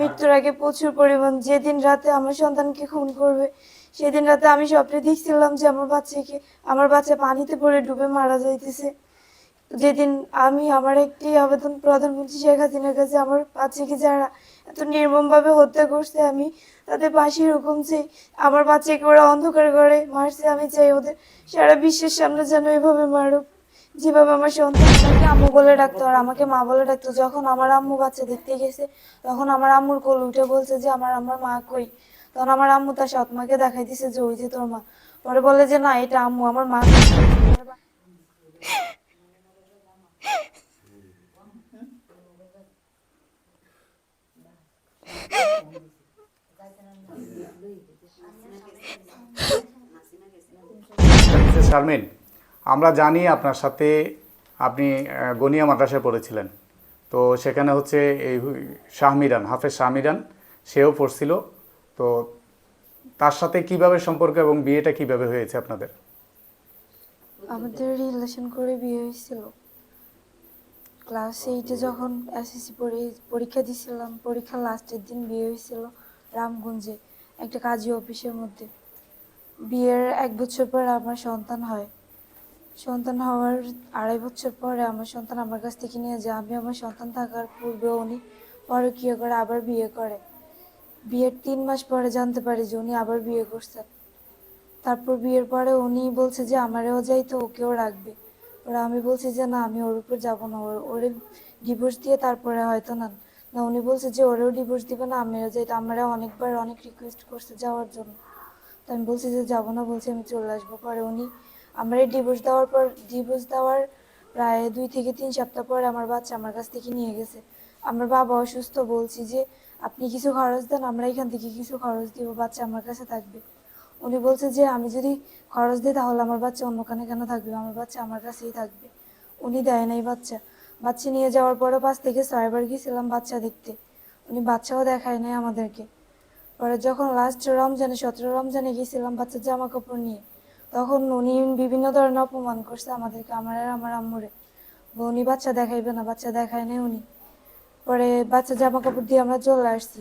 মৃত্যুর আগে প্রচুর পরিমাণ। যেদিন রাতে আমার সন্তানকে খুন করবে, সেদিন রাতে আমি স্বপ্নে দেখছিলাম যে আমার বাচ্চাকে, আমার বাচ্চা পানিতে পড়ে ডুবে মারা যাইতেছে। যেদিন আমি আমার একটি আবেদন প্রধানমন্ত্রী শেখ হাসিনার কাছে আমার বাচ্চাকে যারা এত নির্মমভাবে হত্যা করছে, আমি তাদের পাশে হুকুম চাই আমার বাচ্চাকে ওরা অন্ধকার করে মারছে, আমি চাই ওদের সারা বিশ্বের সামনে যেন এভাবে মারুক। যেভাবে আমার সন্তানকে আম্মু বলে ডাকতো আর আমাকে মা বলে ডাকতো, যখন আমার আম্মু বাচ্চা দেখতে গেছে, তখন আমার আম্মুর কোল উঠে বলছে যে, আমার আমার মা কই? তখন আমার আম্মু তার সৎ মাকে দেখাই দিছে যে, ওই যে তোর মা। পরে বলে যে, না, এটা আম্মু, আমার মা শারমিন আমরা জানি আপনার সাথে আপনি গনিয়া মাদ্রাসায় পড়েছিলেন। তো সেখানে হচ্ছে এই শাহমিরান, হাফেজ শাহমিরান, সেও পড়ছিল। তো তার সাথে কীভাবে সম্পর্ক এবং বিয়েটা কীভাবে হয়েছে আপনাদের? আমাদের রিলেশন করে বিয়ে হয়েছিল। ক্লাস এইটে যখন এসএসসি পরীক্ষা দিছিলাম পরীক্ষার লাস্টের দিন বিয়ে হয়েছিল রামগঞ্জে, একটা কাজী অফিসের মধ্যে। বিয়ের এক বছর পর আমার সন্তান হয়। সন্তান হওয়ার আড়াই বছর পরে আমার সন্তান আমার কাছ থেকে নিয়ে যায়। আমি আমার সন্তান থাকার পূর্বে উনি পরকীয় করে আবার বিয়ে করে। বিয়ের তিন মাস পরে জানতে পারি যে উনি আবার বিয়ে করছেন। তারপর বিয়ের পরে উনি বলছে যে আমারও যাই তো ওকেও রাখবে। ওরা আমি বলছি যে না, আমি ওর উপর যাব না। ওর ওরে ডিভোর্স দিয়ে তারপরে হয়তো না। না, উনি বলছে যে ওরেও ডিভোর্স দিবে না, আমিও যাই। তো আমরা অনেকবার অনেক রিকোয়েস্ট করছে যাওয়ার জন্য। তো আমি বলছি যে যাব না, বলছি আমি চলে আসব। পরে উনি আমার এই ডিভোর্স দেওয়ার পর ডিভোর্স দেওয়ার প্রায় দুই থেকে তিন সপ্তাহ পরে আমার বাচ্চা আমার কাছ থেকে নিয়ে গেছে। আমার বাবা অসুস্থ, বলছি যে, আপনি কিছু খরচ দেন, আমরা এখান থেকে কিছু খরচ দিব, বাচ্চা আমার কাছে থাকবে। উনি বলছে যে, আমি যদি খরচ দিই, তাহলে আমার বাচ্চা অন্যখানে কেন থাকবে? আমার বাচ্চা আমার কাছেই থাকবে। উনি দেয় নাই বাচ্চা। বাচ্চা নিয়ে যাওয়ার পরে পাঁচ থেকে ছয়বার গিয়েছিলাম বাচ্চা দেখতে। উনি বাচ্চাও দেখায় নাই আমাদেরকে। পরে যখন লাস্ট রমজানে, সতেরো রমজানে গিয়েছিলাম বাচ্চার জামা কাপড় নিয়ে তখন উনি বিভিন্ন ধরনের অপমান করছে আমাদেরকে, আমার আর আমার আম্মুরে। উনি বাচ্চা দেখাইবে না, বাচ্চা দেখায় নাই উনি। পরে বাচ্চা জামা কাপড় দিয়ে আমরা চলে আসছি।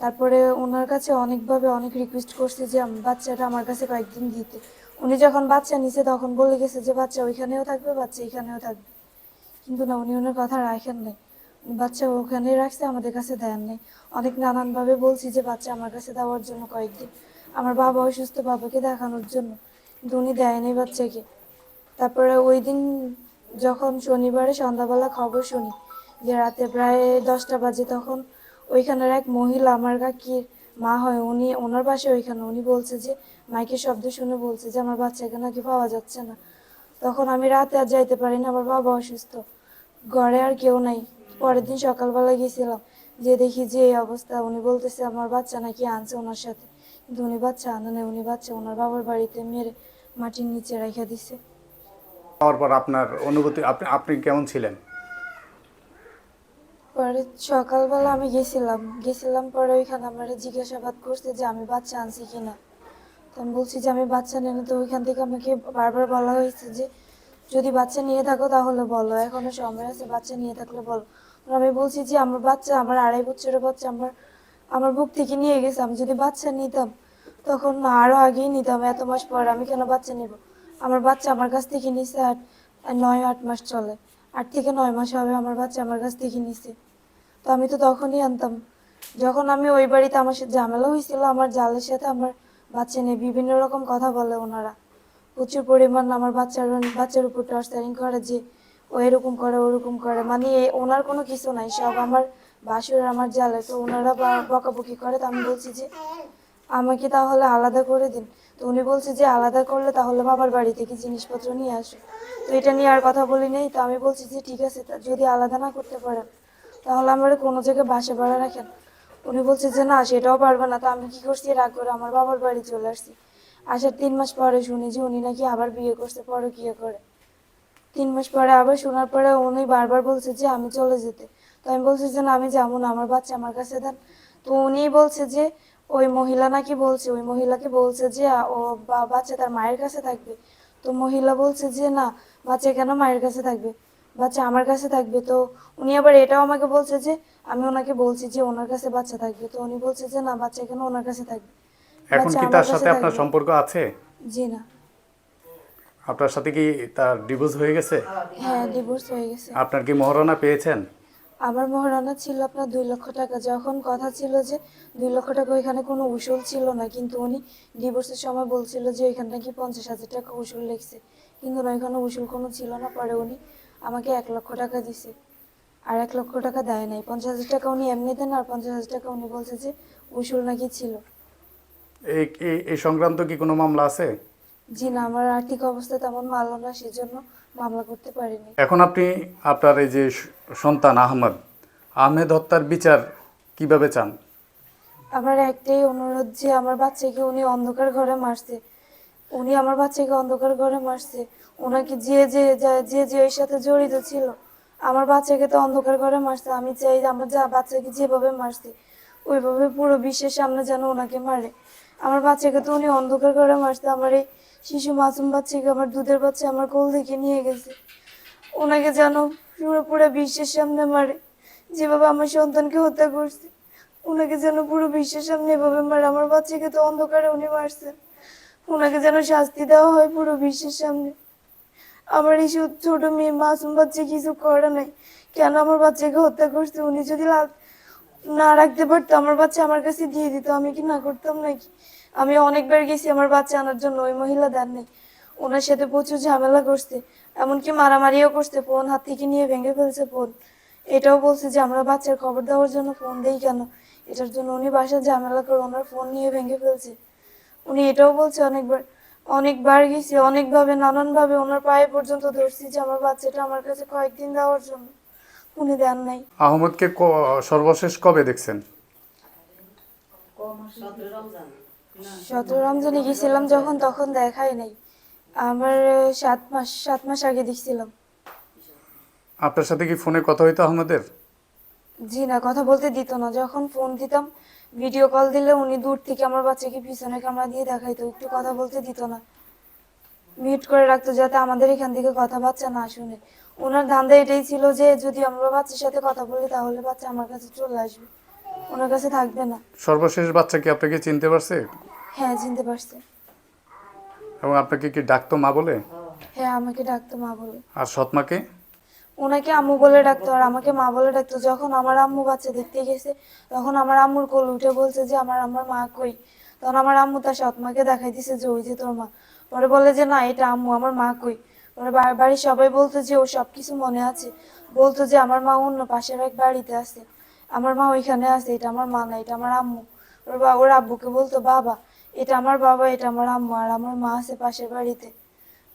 তারপরে ওনার কাছে অনেকভাবে অনেক রিকোয়েস্ট করছে যে বাচ্চাটা আমার কাছে কয়েকদিন দিতে। উনি যখন বাচ্চা নিছে তখন বলে গেছে যে, বাচ্চা ওইখানেও থাকবে, বাচ্চা এখানেও থাকবে। কিন্তু না, উনি ওনার কথা রাখেন নাই। বাচ্চা ওখানে রাখছে, আমাদের কাছে দেন নেই। অনেক নানানভাবে বলছি যে, বাচ্চা আমার কাছে দেওয়ার জন্য কয়েকদিন। আমার বাবা অসুস্থ বাবাকে দেখানোর জন্য। কিন্তু উনি দেয় বাচ্চাকে। তারপরে ওই দিন যখন শনিবারে সন্ধ্যাবেলা খবর শুনি যে রাতে প্রায় দশটা বাজে, তখন ওইখানের এক মহিলা, আমার কাকির মা হয়, উনি ওনার পাশে ওইখানে, উনি বলছে যে, মাইকের শব্দ শুনে বলছে যে, আমার বাচ্চাকে নাকি পাওয়া যাচ্ছে না। তখন আমি রাতে আর যাইতে পারি না, আমার বাবা অসুস্থ। ঘরে আর কেউ নাই। পরের দিন সকালবেলা গেছিলাম, যে দেখি যে এই অবস্থা, উনি বলতেছে, আমার বাচ্চা নাকি আনছে ওনার সাথে। উনি বাচ্চা আনে নাই উনি বাচ্চা ওনার বাবার বাড়িতে মেরে মাটির নিচে রেখে দিছে। পাওয়ার পর আপনার অনুভূতি আপনি আপনি কেমন ছিলেন? পরে সকালবেলা আমি গেছিলাম। গেছিলাম পরে ওইখানে আমার জিজ্ঞাসাবাদ করছে যে আমি বাচ্চা আনছি কিনা। তো আমি বলছি যে আমি বাচ্চা নেই তো ওইখান থেকে আমাকে বারবার বলা হয়েছে যে যদি বাচ্চা নিয়ে থাকো তাহলে বলো এখনও সময় আছে বাচ্চা নিয়ে থাকলে বলো। আমি বলছি যে আমার বাচ্চা আমার আড়াই বছরের বাচ্চা আমার আমার বুক থেকে নিয়ে গেছে আমি যদি বাচ্চা নিতাম তখন আরও আগেই নিতাম এত মাস পর আমি কেন বাচ্চা নিব? আমার বাচ্চা আমার কাছ থেকে নিছে আট নয়, আট মাস চলে। আট থেকে নয় মাস হবে আমার বাচ্চা আমার কাছ থেকে নিছে। তো আমি তো তখনই আনতাম। যখন আমি ওই বাড়িতে আমার সাথে ঝামেলা হয়েছিল, আমার জালের সাথে আমার বাচ্চা নিয়ে বিভিন্ন রকম কথা বলে ওনারা। প্রচুর পরিমাণ আমার বাচ্চার বাচ্চার উপর টর্চারিং করে যে ও এরকম করে, ওরকম করে। মানে ওনার কোনো কিছু নাই, সব আমার বাসুর, আমার জালে। তো ওনারা বকাবকি করে, তো আমি বলছি যে আমাকে তাহলে আলাদা করে দিন। তো উনি বলছে যে আলাদা করলে তাহলে বাবার বাড়ি থেকে জিনিসপত্র নিয়ে আসো। তো এটা নিয়ে আর কথা বলি নেই, তো আমি বলছি যে ঠিক আছে যদি আলাদা না করতে পারেন, তাহলে আমার কোনো জায়গায় বাসা ভাড়া রাখেন। উনি বলছে যে না, সেটাও পারবে না, তো আমি কি করছি? রাগ করে আমার বাবার বাড়ি চলে আসছি। আসার তিন মাস পরে শুনি যে উনি নাকি আবার বিয়ে করছে পরে বিয়ে করে। তিন মাস পরে আবার শোনার পরে উনি বারবার বলছে যে আমি চলে যেতে। তো আমি বলছি যে না, আমি যাব না, আমার বাচ্চা আমার কাছে দেন। তো উনি বলছে যে ওই মহিলা নাকি বলছে ওই মহিলাকে বলছে যে ও বাচ্চা তার মায়ের কাছে থাকবে। তো মহিলা বলছে যে না বাচ্চা কেন মায়ের কাছে থাকবে? বাচ্চা আমার কাছে থাকবে। তো উনি আবার এটাও আমাকে বলছে যে আমি ওনাকে বলছি যে ওনার কাছে বাচ্চা থাকবে। তো উনি বলছে যে না বাচ্চা কেন ওনার কাছে থাকবে? এখন কি তার সাথে আপনার সম্পর্ক আছে? জি না। আপনার সাথে কি তার ডিভোর্স হয়ে গেছে? হ্যাঁ ডিভোর্স হয়ে গেছে। আপনার কি মহারণা পেয়েছেন? আমার মহারণা ছিল আপনার দুই লক্ষ টাকা। যখন কথা ছিল যে দুই লক্ষ টাকা ওইখানে কোনো উসুল ছিল না কিন্তু উনি ডিভোর্সের সময় বলছিল যে ওইখানে নাকি পঞ্চাশ হাজার টাকা উসুল লেগছে। কিন্তু না ওইখানে উসুল কোনো ছিল না। পরে উনি আমাকে এক লক্ষ টাকা দিছে। আর এক লক্ষ টাকা দেয় নাই। পঞ্চাশ হাজার টাকা উনি এমনি দেন আর পঞ্চাশ হাজার টাকা উনি বলছে যে উসুল নাকি ছিল। এই সংক্রান্ত কি কোনো মামলা আছে? জি না আমার আর্থিক অবস্থা তেমন ভালো না সেজন্য মামলা করতে পারিনি। এখন আপনি আপনার এই যে সন্তান আহমদ আহমেদ হত্যার বিচার কীভাবে চান? আমার একটাই অনুরোধ যে আমার বাচ্চাকে উনি অন্ধকার ঘরে মারছে। উনি আমার বাচ্চাকে অন্ধকার ঘরে মারছে। ওনাকে যে যে যে যে এর সাথে জড়িত ছিল আমার বাচ্চাকে তো অন্ধকার ঘরে মারছে। আমি চাই যে আমার যা বাচ্চাকে যেভাবে মারছে ওইভাবে পুরো বিশ্বের সামনে যেন ওনাকে মারে। আমার বাচ্চাকে তো উনি অন্ধকার ঘরে মারছে। আমার এই শিশু মাসুম বাচ্চাকে আমার দুধের বাচ্চা আমার কোল থেকে নিয়ে গেছে। ওনাকে যেন পুরো পুরো বিশ্বের সামনে মারে। যেভাবে আমার সন্তানকে হত্যা করছে, ওনাকে যেন পুরো বিশ্বের সামনে এভাবে মারে। আমার বাচ্চাকে তো অন্ধকারে উনি মারছেন ওনাকে যেন শাস্তি দেওয়া হয় পুরো বিশ্বের সামনে। আমার এই ছোট মেয়ে মাসুম বাচ্চা কিছু করে নাই। কেন আমার বাচ্চাকে হত্যা করছে? উনি যদি না রাখতে পারতো, আমার বাচ্চা আমার কাছে দিয়ে দিত। আমি কি না করতাম নাকি? আমি অনেকবার গেছি আমার বাচ্চা আনার জন্য ওই মহিলা দেন নেই। ওনার সাথে প্রচুর ঝামেলা করছে এমনকি মারামারিও করছে ফোন হাত থেকে নিয়ে ভেঙে ফেলছে ফোন। এটাও বলছে যে আমরা বাচ্চার খবর দেওয়ার জন্য ফোন দেই কেন? এটার জন্য উনি বাসায় ঝামেলা করে ওনার ফোন নিয়ে ভেঙে ফেলছে। উনি এটাও বলছে অনেকবার অনেকবার গেছি অনেকভাবে নানানভাবে ওনার পায়ে পর্যন্ত ধরছি যে আমার বাচ্চাটা আমার কাছে কয়েকদিন দেওয়ার জন্য উনি দেন নাই। আহমদকে সর্বশেষ কবে দেখছেন? সতেরো রমজানে গেছিলাম যখন তখন দেখাই নাই। আমার সাত মাস সাত মাস আগে দেখছিলাম। আপনার সাথে কি ফোনে কথা হইতো আহমদের? জি না কথা বলতে দিত না। যখন ফোন দিতাম ভিডিও কল দিলে উনি দূর থেকে আমার বাচ্চাকে পিছনে ক্যামেরা দিয়ে দেখাইতো। একটু কথা বলতে দিত না। মিউট করে রাখতো যাতে আমাদের এখান থেকে কথা বাচ্চা না শুনে। ওনার ধান্দা এটাই ছিল যে যদি আমরা বাচ্চার সাথে কথা বলি তাহলে বাচ্চা আমার কাছে চলে আসবে। ওনার কাছে থাকবে না। সর্বশেষ বাচ্চা কি আপনাকে চিনতে পারছে? হ্যাঁ চিনতে পারছে। এবং আপনাকে কি ডাকতো মা বলে? হ্যাঁ আমাকে ডাকতো মা বলে। আর সৎমাকে? ওনাকে আম্মু বলে ডাকতো আর আমাকে মা বলে ডাকতো। যখন আমার আম্মু বাচ্চা দেখতে গেছে তখন আমার আম্মুর কোল উঠে বলছে যে আমার আমার মা কই? তখন আমার আম্মু তার সৎ মাকে দেখাই দিছে যে ওই যে তোর মা। পরে বলে যে না এটা আম্মু আমার মা কই? পরে বা- বাড়ির সবাই বলতো যে ও সব কিছু মনে আছে। বলতো যে আমার মা অন্য পাশের এক বাড়িতে আছে। আমার মা ওইখানে আছে এটা আমার মা না এটা আমার আম্মু। ওর বা ওর আব্বুকে বলতো বাবা এটা আমার বাবা এটা আমার আম্মু আর আমার মা আছে পাশের বাড়িতে।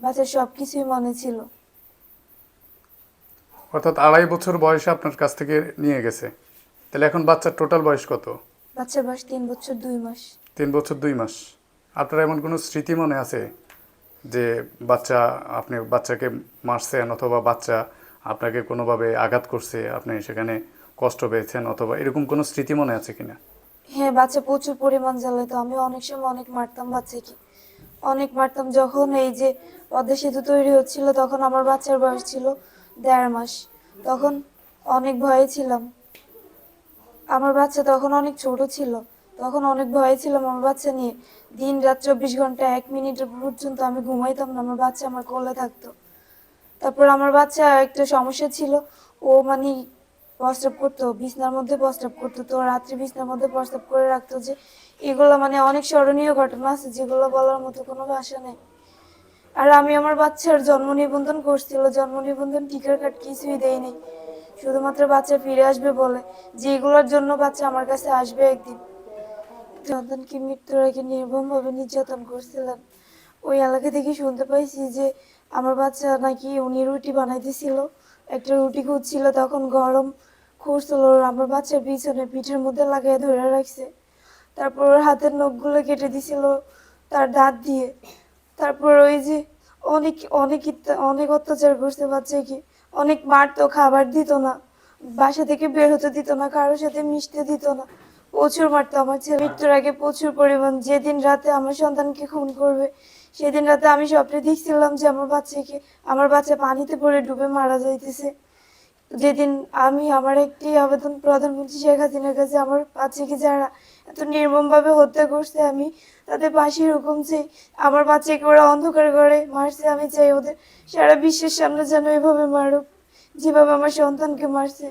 বাচ্চার সব কিছুই মনে ছিল। অর্থাৎ আড়াই বছর বয়সে আপনার কাছ থেকে নিয়ে গেছে। তাহলে এখন বাচ্চার টোটাল বয়স কত? বাচ্চার বয়স তিন বছর দুই মাস। তিন বছর দুই মাস। আপনার এমন কোনো স্মৃতি মনে আছে? যে বাচ্চা আপনি বাচ্চাকে মারছেন অথবা বাচ্চা আপনাকে কোনোভাবে আঘাত করছে আপনি সেখানে কষ্ট পেয়েছেন অথবা এরকম কোনো স্মৃতি মনে আছে কিনা? হ্যাঁ বাচ্চা প্রচুর পরিমাণ জ্বালাতো আমি অনেক সময় অনেক মারতাম বাচ্চাকে। অনেক মারতাম। যখন এই যে পদ্মা সেতু তৈরি হচ্ছিল, তখন আমার বাচ্চার বয়স ছিল দেড় মাস। তখন অনেক ভয়ে ছিলাম। আমার বাচ্চা তখন অনেক ছোট ছিল। তখন অনেক ভয়ে ছিলাম আমার বাচ্চা নিয়ে। দিন রাত চব্বিশ ঘণ্টা এক মিনিট পর্যন্ত আমি ঘুমাইতাম না, আমার বাচ্চা আমার কোলে থাকতো। তারপর আমার বাচ্চা একটা সমস্যা ছিল। ও মানে প্রস্রাব করতো বিছনার মধ্যে প্রস্রাব করতো তো রাত্রে বিছনার মধ্যে প্রস্রাব করে রাখতো যে, এগুলো মানে অনেক স্মরণীয় ঘটনা আছে যেগুলো বলার মতো কোনো ভাষা নেই। আর আমি আমার বাচ্চার জন্ম নিবন্ধন করছিল, জন্ম নিবন্ধন টিকার কার্ড কিছুই দেয়নি। শুধুমাত্র বাচ্চা ফিরে আসবে বলে, যে এগুলোর জন্য বাচ্চা আমার কাছে আসবে একদিন। সন্তানকে মৃত্যুর আগে নির্মমভাবে নির্যাতন করছিলাম, ওই এলাকা থেকে শুনতে পাইছি যে, আমার বাচ্চা নাকি উনি রুটি বানাইতেছিল। একটা রুটি খুঁজছিল, তখন গরম খুঁজছিল আমার বাচ্চার পিছনে পিঠের মধ্যে লাগাই ধরে রাখছে। তারপর ওর হাতের নখগুলো কেটে দিছিল তার দাঁত দিয়ে। তারপর ওই যে অনেক অনেক অনেক অত্যাচার করছে বাচ্চাকে। অনেক মারতো, খাবার দিত না। বাসা থেকে বের হতে দিত না, কারোর সাথে মিশতে দিত না। প্রচুর মারতো। আমার ছেলে মৃত্যুর আগে প্রচুর পরিমাণ, যেদিন রাতে আমার সন্তানকে খুন করবে সেদিন রাতে আমি স্বপ্নে দেখছিলাম যে আমার বাচ্চাকে, আমার বাচ্চা পানিতে পড়ে ডুবে মারা যাইতেছে। যেদিন আমি আমার একটি আবেদন প্রধানমন্ত্রী শেখ হাসিনার কাছে আমার বাচ্চাকে যারা এত নির্মমভাবে হত্যা করছে, আমি তাদের ফাঁসির হুকুম চাই আমার বাচ্চাকে ওরা অন্ধকার করে মারছে, আমি চাই ওদের সারা বিশ্বের সামনে যেন এভাবে মারুক, যেভাবে আমার সন্তানকে মারছে।